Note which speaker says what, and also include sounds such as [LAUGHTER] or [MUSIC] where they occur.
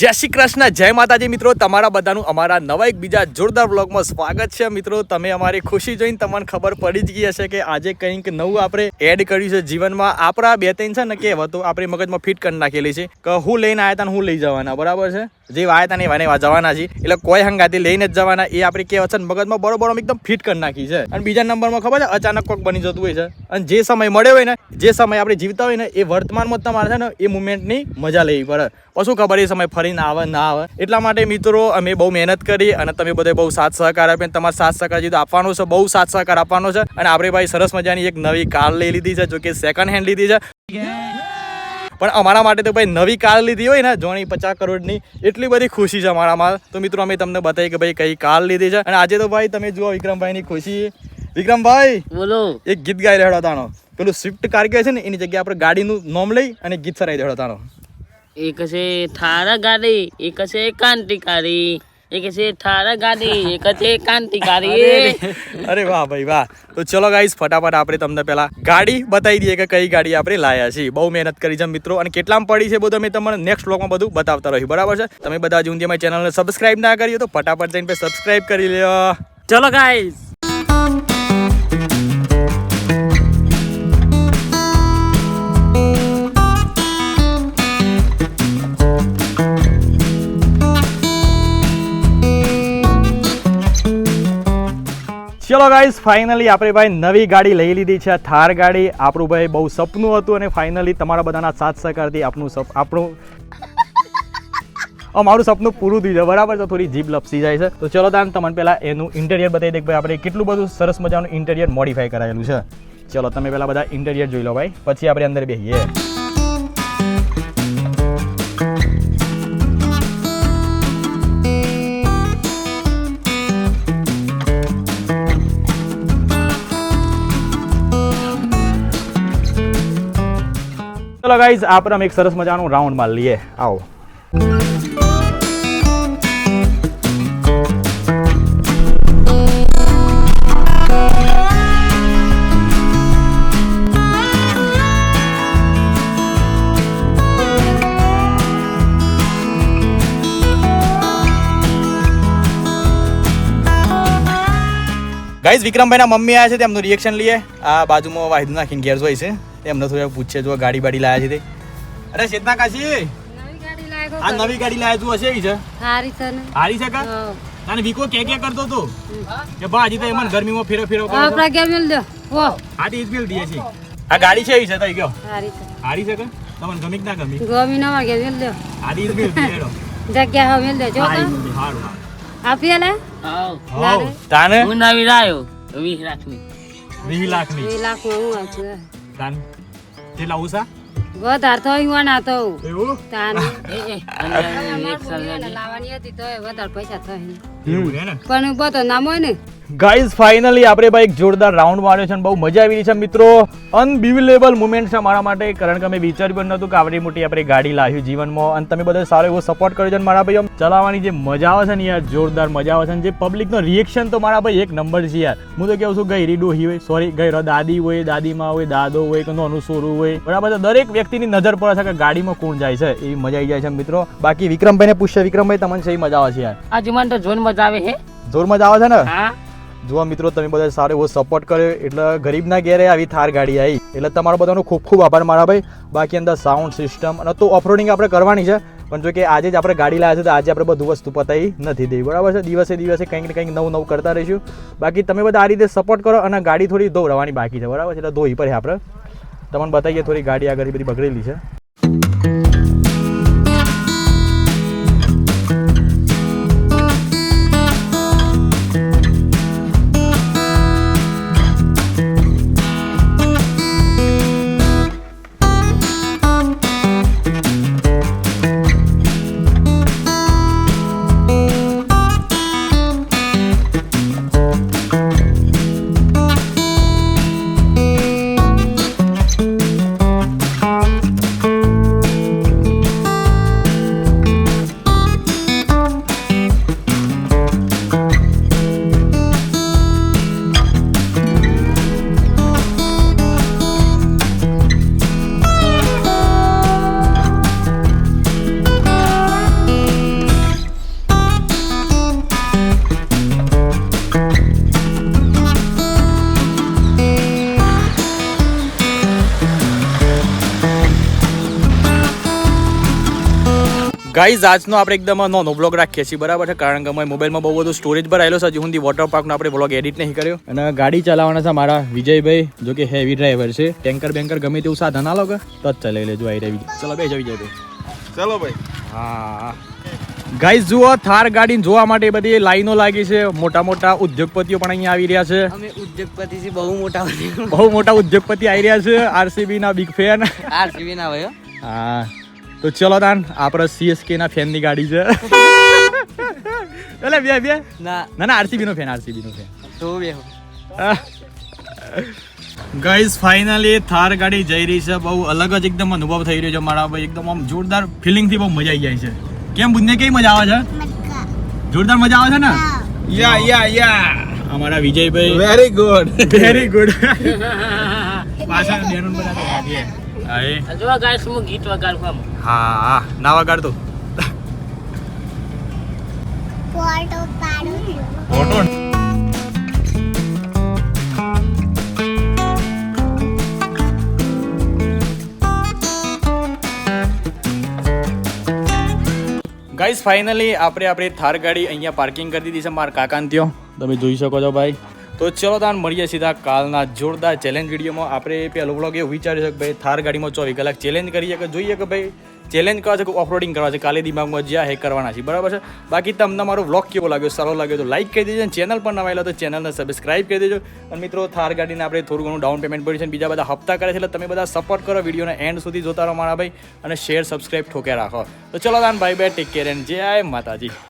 Speaker 1: જય શ્રી કૃષ્ણ, જય માતાજી મિત્રો. તમારા બધાનું અમારા નવા એક બીજા જોરદાર બ્લોગમાં સ્વાગત છે મિત્રો. તમે અમારી ખુશી જોઈને તમને ખબર પડી જ ગઈ હશે કે આજે કંઈક નવું આપણે એડ કર્યું છે જીવનમાં. આપણા બે ત્રણ છે ને કે હવે તો આપણી મગજમાં ફિટ કરી નાખેલી છે કે હું લઈને આવ્યા હતા હું લઈ જવાના, બરાબર છે? જે વાયતા હતા ને વાને જવાના છે. એટલે કોઈ હંગાથી લઈને જ જવાના, એ આપણી કહેવત છે મગજમાં બરોબર આમ એકદમ ફિટ કરી નાખી છે. અને બીજા નંબરમાં ખબર છે, અચાનક કોક બની જતું હોય છે. અને જે સમય મળ્યો હોય ને, જે સમય આપણે જીવતા હોય ને, એ વર્તમાનમાં તમારે છે ને, એ મુમેન્ટની મજા લેવી પડે. પછી ખબર એ સમય ફરીને આવે, ના આવે. એટલા માટે મિત્રો, અમે બહુ મહેનત કરી અને તમે બધે બહુ સાથ સહકાર આપ્યો. તમારા સાથ સહકાર જે આપવાનો છે, બહુ સાથ સહકાર આપવાનો છે. અને આપણે ભાઈ સરસ મજાની એક નવી કાર લઈ લીધી છે જો કે સેકન્ડ હેન્ડ લીધી છે. પણ અમારા માટે તો ભાઈ નવી કાર લીધી હોય ને જોણી પચાસ કરોડની એટલી બધી ખુશી છે અમારામાં તો મિત્રો અમે તમને બતાવી કે ભાઈ કઈ કાર લીધી છે. અને આજે તો ભાઈ તમે જુઓ વિક્રમભાઈની ખુશી. વિક્રમભાઈ
Speaker 2: બોલો.
Speaker 1: એક ગીત ગાઈ રહ્યો તાણો પેલું સ્વિફ્ટ કાર કહે છે ને એની જગ્યાએ આપણે ગાડીનું નોમ લઈ અને ગીત સરાઈ રહ્યો તાનો
Speaker 2: એક છે થારા ગાડી એક છે કાંતિકારી
Speaker 1: અરે વાહ ભાઈ વાહ. તો ચલો ગાઈસ ફટાફટ આપણે તમને પેલા ગાડી બતાવી દઈએ કે કઈ ગાડી આપણે લાયા છીએ. બહુ મહેનત કરી છે મિત્રો અને કેટલામાં પડી છે બધું અમે તમને નેક્સ્ટ બ્લોગમાં બધું બતાવતા રહ્યું બરાબર છે? તમે બધા જુંદી અમારી ચેનલને સબસ્ક્રાઇબ ના કરી તો ફટાફટ જઈને સબસ્ક્રાઇબ કરી લ્યો.
Speaker 2: ચલો ગાઈસ
Speaker 1: ચલો ગાઈઝ ફાઇનલી આપણે ભાઈ નવી ગાડી લઈ લીધી છે, થાર ગાડી. આપણું ભાઈ બહુ સપનું હતું અને ફાઇનલી તમારા બધાના સાથ સહકારથી આપણું સપ આપણું અમારું સપનું પૂરું થઈ જાય. બરાબર તો થોડી જીભ લપસી જાય છે. તો ચલો તાન તમને પહેલાં એનું ઇન્ટેરિયર બતાવી દે ભાઈ આપણે કેટલું બધું સરસ મજાનું ઇન્ટેરિયર મોડિફાઈ કરાયેલું છે. ચલો, તમે પહેલાં બધા ઇન્ટેરિયર જોઈ લો ભાઈ. પછી આપણે અંદર બેસીએ ચલો ગાઈઝ, આપણે એક સરસ મજાનું રાઉન્ડમાં લઈએ. આવો. ગાઈઝ, વિક્રમભાઈના મમ્મી આવ્યા છે, તેમનું રિએક્શન લઈએ. આ બાજુમાં વાહિદ નાખીને ગેર હોય છે. એમને થોડું પૂછે જો ગાડી બાડી લાયા છે તે. અરે ચેતના કાશી?
Speaker 3: નવી ગાડી લાવ્યો
Speaker 1: આ નવી ગાડી લાયા તું હશે છે?
Speaker 3: સારી છે ને.
Speaker 1: હારી છે કા? અને વિકો કે કે કરતો તો કે બા હજી તો એમાં ગરમીમાં ફેરો ફેરો કરો.
Speaker 3: આપણા કેમ મિલ દો. ઓ
Speaker 1: આટી જ બિલ દે છે. આ ગાડી છે ઈ છે તઈ ગયો
Speaker 3: હારી છે.
Speaker 1: હારી છે કે? તમને ગમી કે ના ગમી?
Speaker 3: ગમી ના વાગે મિલ દે.
Speaker 1: આટી જ બિલ દે
Speaker 3: જગ્યા હા મિલ દે જો
Speaker 1: હા,
Speaker 3: કા.
Speaker 1: હારું હારું.
Speaker 3: આપીએ લે ના. રે.
Speaker 1: તાને?
Speaker 2: હું નવી લાયો. વીસ લાખની.
Speaker 1: વીસ લાખની.
Speaker 3: બે લાખમાં હું આવું
Speaker 1: તાન? કેટલા ઉષા
Speaker 3: વધારે તો હું ના તો.
Speaker 1: એવું?
Speaker 3: તાન
Speaker 2: એ એ અંદર [LAUGHS] એક સલવાની.
Speaker 3: લાવવાની હતી તો વધારે પૈસા થાય
Speaker 1: એવું છે ને?
Speaker 3: પણ બધો નામ હોય ને.
Speaker 1: ગાઈઝ ફાઇનલી આપણે ભાઈ એક જોરદાર રાઉન્ડ માર્યો છે અને બહુ મજા આવી રહી છે. મિત્રો અનબિલિવેબલ મુમેન્ટ છે મારા માટે. કારણ કે અમે વિચાર્યું પણ નહોતું કે આવડી મોટી આપણે ગાડી લાવ્યું જીવનમાં. અને તમે બધા સારો એવો સપોર્ટ કર્યો છે મારા ભાઈ ચલાવવાની જે મજા આવે છે ને યાર જોરદાર મજા આવે છે. જે પબ્લિકનો રિએક્શન તો મારા ભાઈ એક નંબર છે યાર. હું તો કેવું છું ગઈ રીડો હોય સોરી ગઈ દાદી હોય દાદીમાં હોય દાદો હોય કે નાનું સોરું હોય. બરાબર દરેક દરેક વ્યક્તિની નજર પડે છે કે ગાડીમાં કોણ જાય છે એવી મજા આવી જાય છે મિત્રો. બાકી વિક્રમભાઈને પૂછશે વિક્રમભાઈ તમને સહી મજા આવે છે યાર?
Speaker 2: આ જીવન તો જોન મજા આવે છે.
Speaker 1: જોર મજા આવે છે ને?
Speaker 2: હા.
Speaker 1: જુઓ મિત્રો તમે બધા સારો એવો સપોર્ટ કર્યો એટલે ગરીબના ઘેરે આવી થાર ગાડી આવી એટલે તમારો બધાનો ખૂબ ખૂબ આભાર મારા ભાઈ. બાકી અંદર સાઉન્ડ સિસ્ટમ અને તો ઓફરોડિંગ આપણે કરવાની છે. પણ જો કે આજે જ આપણે ગાડી લાવ્યા છે તો આજે આપણે બધું વસ્તુ પતાવી નથી દેવી. બરાબર છે? દિવસે દિવસે કંઈક ને કંઈક નવું નવું કરતા રહીશું. બાકી તમે બધા આ રીતે સપોર્ટ કરો અને ગાડી થોડી ધોવડાવવાની બાકી છે. બરાબર છે? એટલે ધોઈ પડે આપણે. તમને બતાવીએ થોડી ગાડી આગળ બધી બગડેલી છે. ગાઈઝ આજનો આપણે એકદમ નોનો બ્લોગ રાખીએ છીએ. બરાબર છે? કારણ કે અમારે મોબાઈલમાં બહુ બધું સ્ટોરેજ ભરાયેલો છે. હજી સુધી વોટર પાર્કનો આપણે બ્લોગ એડિટ નહીં કર્યો. અને ગાડી ચલાવવાના છે મારા વિજયભાઈ જો કે હેવી ડ્રાઈવર છે. ટેન્કર બેન્કર ગમે તેવું સાધન આલો કે તો જ ચલાવી લેજો આવી રહી ચલો બે વિજયભાઈ.
Speaker 4: ચલો ભાઈ.
Speaker 1: હા. ગાઈઝ જુઓ થાર ગાડી જોવા માટે બધી લાઈનો લાગી છે. મોટા મોટા ઉદ્યોગપતિઓ પણ અહીંયા આવી રહ્યા છે.
Speaker 5: અમે ઉદ્યોગપતિ છે બહુ મોટા
Speaker 1: બહુ મોટા ઉદ્યોગપતિ આવી રહ્યા છે. આરસીબી ના બિગ ફેન
Speaker 5: આરસીબી ના ભાઈ
Speaker 1: હા. તો ચલો તાન આપણે સીએસકે ના ફેનની ગાડી છે. [LAUGHS] એટલે બે બે.
Speaker 5: ના.
Speaker 1: ના ના આરસીબી નો ફેન આરસીબી નો ફેન.
Speaker 5: તો બે
Speaker 1: ગાઈઝ ફાઇનલી [LAUGHS] થાર ગાડી જઈ રહી છે. બહુ અલગ જ એકદમ અનુભવ થઈ રહ્યો છે મારા ભાઈ. એકદમ આમ જોરદાર ફિલિંગથી બહુ મજા આવી જાય છે. કેમ બુદ્ધને કેવી મજા આવે છે? જોરદાર મજા આવે છે ને?
Speaker 4: યા યા યા
Speaker 1: અમારા Vijaybhai
Speaker 4: very good
Speaker 1: very good પાછા બધા ગાડીએ હા
Speaker 2: જો ગાઈસ હું ગીત વગાડવા
Speaker 1: હા હા. ના વગાડતો. ફોટો ગાઈઝ ફાઇનલી આપણે આપણી થાર ગાડી અહીંયા પાર્કિંગ કરી દીધી છે મારા કાકાને ત્યાં તમે જોઈ શકો છો ભાઈ. તો ચલો તાન મળીએ સીધા કાલના જોરદાર ચેલેન્જ વિડીયોમાં. આપણે પહેલો બ્લોગ એવું વિચાર્યું છે કે ભાઈ થાર ગાડીમાં ચોવીસ કલાક ચેલેન્જ કરીએ કે જોઈએ કે ભાઈ ચેલેન્જ કરવા છે કે ઓફરોડિંગ કરવા છે, કાલે દિમાગમાં જ્યાં હે કરવાના છે. બરાબર છે? બાકી તમને મારો વ્લોગ કેવો લાગ્યો, સારો લાગ્યો તો લાઈક કરી દેજો અને ચેનલ પર નવા તો ચેનલને સબસ્ક્રાઈબ કરી દેજો. અને મિત્રો, થાર ગાડીને આપણે થોડું ઘણું ડાઉન પેમેન્ટ ભર્યું છે બીજા બધા હપ્તા કરે છે, એટલે તમે બધા સપોર્ટ કરો વિડીયોને એન્ડ સુધી જોતા રહો મારા ભાઈ. અને શેર સબસ્ક્રાઇબ ઠોકે રાખો. તો ચલો દાન ભાઈ બે ટેક કેર એન્ડ જય માતાજી.